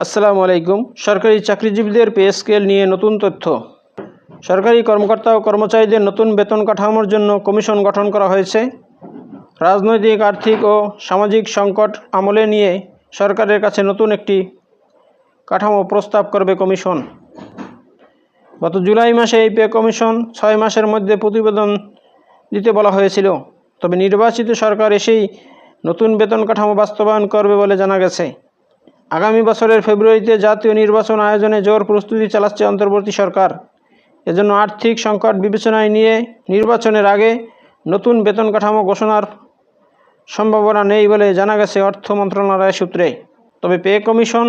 আসসালামু আলাইকুম। সরকারি চাকরিজীবীদের পে স্কেল নিয়ে নতুন তথ্য। সরকারি কর্মকর্তা ও কর্মচারীদের নতুন বেতন কাঠামোর জন্য কমিশন গঠন করা হয়েছে। রাজনৈতিক, আর্থিক ও সামাজিক সংকট আমলে নিয়ে সরকারের কাছে নতুন একটি কাঠামো প্রস্তাব করবে কমিশন। গত জুলাই মাসে এই পে কমিশন ছয় মাসের মধ্যে প্রতিবেদন দিতে বলা হয়েছিল। তবে নির্বাচিত সরকার এসেই নতুন বেতন কাঠামো বাস্তবায়ন করবে বলে জানা গেছে। আগামী বছরের ফেব্রুয়ারিতে জাতীয় নির্বাচন আয়োজনে জোর প্রস্তুতি চালাচ্ছে অন্তর্বর্তী সরকার। এজন্য আর্থিক সংকট বিবেচনায় নিয়ে নির্বাচনের আগে নতুন বেতন কাঠামো ঘোষণার সম্ভাবনা নেই বলে জানা গেছে অর্থ মন্ত্রণালয় সূত্রে। তবে পে কমিশন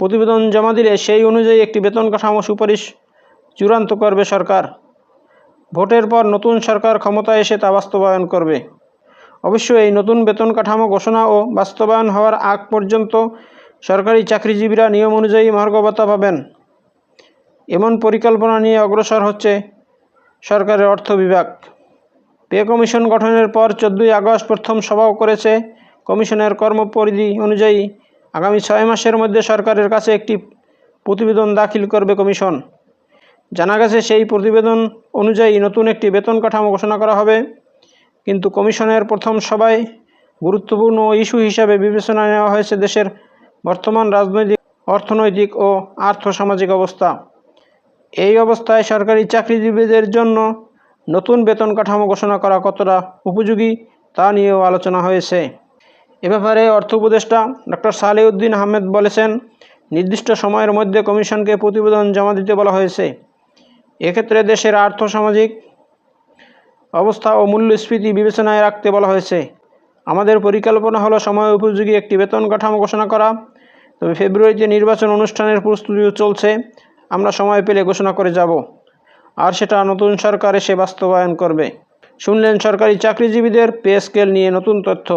প্রতিবেদন জমা দিলে সেই অনুযায়ী একটি বেতন কাঠামো সুপারিশ চূড়ান্ত করবে সরকার। ভোটের পর নতুন সরকার ক্ষমতায় এসে তা বাস্তবায়ন করবে। অবশ্য এই নতুন বেতন কাঠামো ঘোষণা ও বাস্তবায়ন হওয়ার আগ পর্যন্ত সরকারি চাকরিজীবীরা নিয়ম অনুযায়ী মহার্ঘ ভাতা পাবেন। এমন পরিকল্পনা নিয়ে অগ্রসর হচ্ছে সরকারের অর্থ বিভাগ। পে কমিশন গঠনের পর চোদ্দোই আগস্ট প্রথম সভাও করেছে কমিশনের কর্মপরিধি অনুযায়ী আগামী ছয় মাসের মধ্যে সরকারের কাছে একটি প্রতিবেদন দাখিল করবে কমিশন। জানা গেছে সেই প্রতিবেদন অনুযায়ী নতুন একটি বেতন কাঠামো ঘোষণা করা হবে। কিন্তু কমিশনের প্রথম সভায় গুরুত্বপূর্ণ ইস্যু হিসাবে বিবেচনা নেওয়া হয়েছে দেশের বর্তমান রাজনৈতিক, অর্থনৈতিক ও আর্থসামাজিক অবস্থা। এই অবস্থায় সরকারি চাকরিজীবীদের জন্য নতুন বেতন কাঠামো ঘোষণা করা কতটা উপযোগী তা নিয়েও আলোচনা হয়েছে। এ ব্যাপারে অর্থ উপদেষ্টা ডক্টর সালেউদ্দিন আহমেদ বলেছেন, নির্দিষ্ট সময়ের মধ্যে কমিশনকে প্রতিবেদন জমা দিতে বলা হয়েছে। এক্ষেত্রে দেশের আর্থসামাজিক অবস্থা ও মূল্যস্ফীতি বিবেচনায় রাখতে বলা হয়েছে। আমাদের পরিকল্পনা হলো সময় উপযোগী একটি বেতন কাঠামো ঘোষণা করা তবে ফেব্রুয়ারিতে নির্বাচন অনুষ্ঠানের প্রস্তুতিও চলছে, আমরা সময় পেলে ঘোষণা করে যাব। আর সেটা নতুন সরকার এসে বাস্তবায়ন করবে। শুনলেন সরকারি চাকরিজীবীদের পে স্কেল নিয়ে নতুন তথ্য।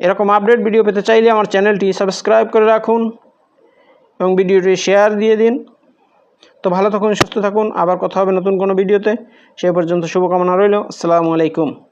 এরকম আপডেট ভিডিও পেতে চাইলে আমার চ্যানেলটি সাবস্ক্রাইব করে রাখুন এবং ভিডিওটি শেয়ার দিয়ে দিন। তো ভালো থাকুন, সুস্থ থাকুন। আবার কথা হবে নতুন কোনো ভিডিওতে। সে পর্যন্ত শুভকামনা রইল। আসসালামু আলাইকুম।